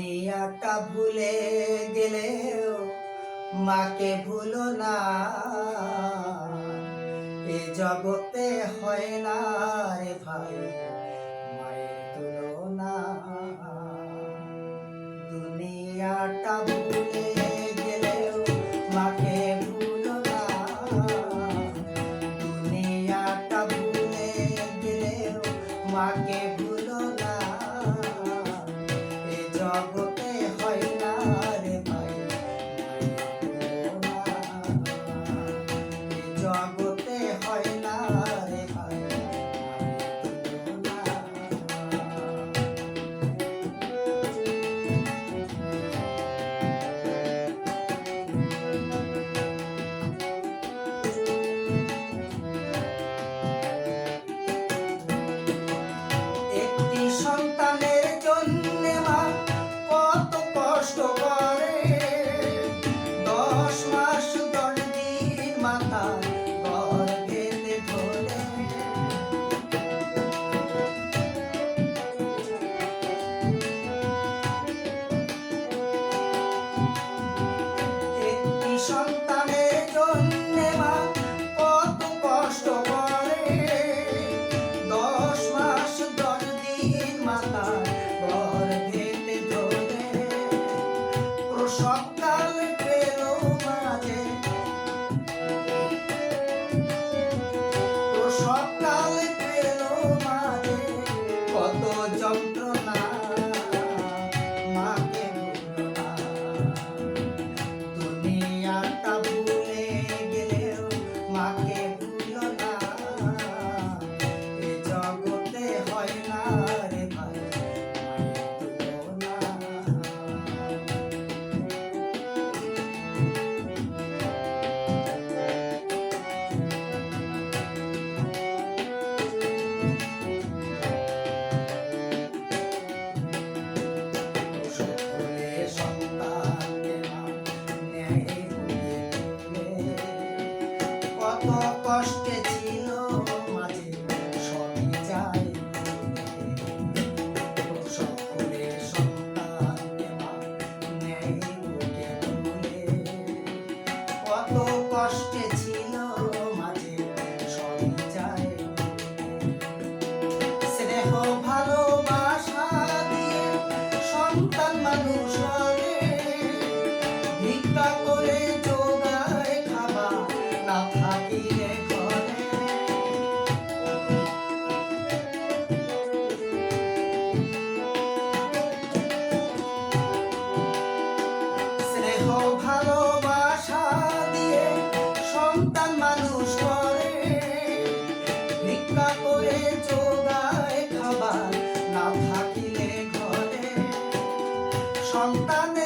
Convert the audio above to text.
দুনিয়াটা ভুলে গেলেও মাকে ভুলো না। এ জগতে হয় না রে ভাই, মায়ের তুলনা। দুনিয়াটা ভুলে গেলেও মাকে ভুলো না। দুনিয়াটা ভুলে গেলেও মাকে vai. choco, tá? কত কষ্টে ছিল মাঝে সবই যাই সকলের সন্তান নেই কত কষ্টে স্নেহ I'm Santana.